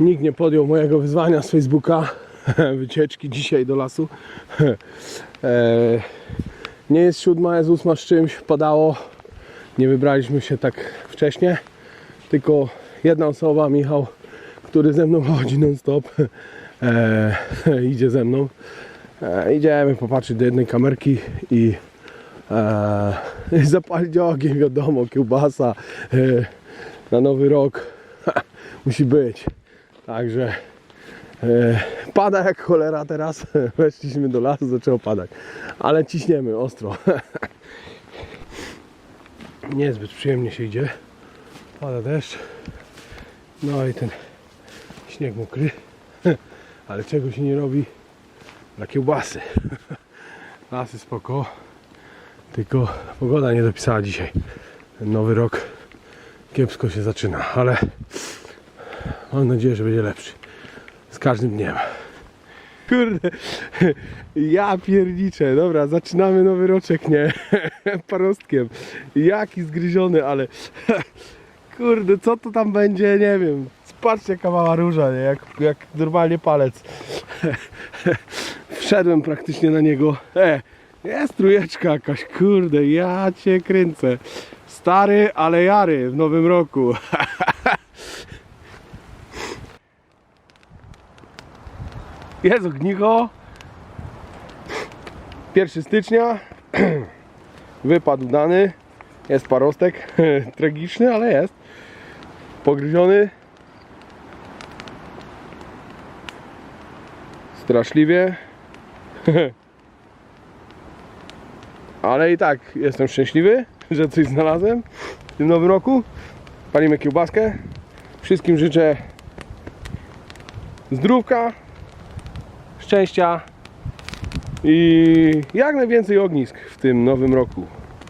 Nikt nie podjął mojego wyzwania z Facebooka wycieczki dzisiaj do lasu. E, nie jest siódma, jest ósma z czymś, padało. Nie wybraliśmy się tak wcześnie, tylko jedna osoba, Michał, który ze mną chodzi non stop, e, idzie ze mną. E, idziemy popatrzeć do jednej kamerki i e, zapalić ogień, wiadomo, kiełbasa na nowy rok musi być. Także e, pada jak cholera teraz. Weszliśmy do lasu, zaczęło padać. Ale ciśniemy ostro. Niezbyt przyjemnie się idzie. Pada deszcz. No i ten śnieg mokry. Ale czego się nie robi dla kiełbasy. Lasy spoko. Tylko pogoda nie dopisała dzisiaj. Ten nowy rok kiepsko się zaczyna, ale mam nadzieję, że będzie lepszy. Z każdym dniem. Kurde, ja pierniczę. Dobra, zaczynamy nowy roczek, nie? Parostkiem. Jaki zgryziony, ale kurde, co to tam będzie, nie wiem. Patrzcie jaka mała róża, nie? Jak, jak normalnie palec. Wszedłem praktycznie na niego. E, jest trójeczka jakaś, kurde, ja cię kręcę. Stary, ale jary w nowym roku. Jest ognicho. 1 stycznia. Wypadł dany. Jest parostek. Tragiczny, ale jest. Pogryziony. Straszliwie. Ale i tak jestem szczęśliwy, że coś znalazłem w tym nowym roku. Palimy kiełbaskę. Wszystkim życzę zdrówka, szczęścia i jak najwięcej ognisk w tym nowym roku.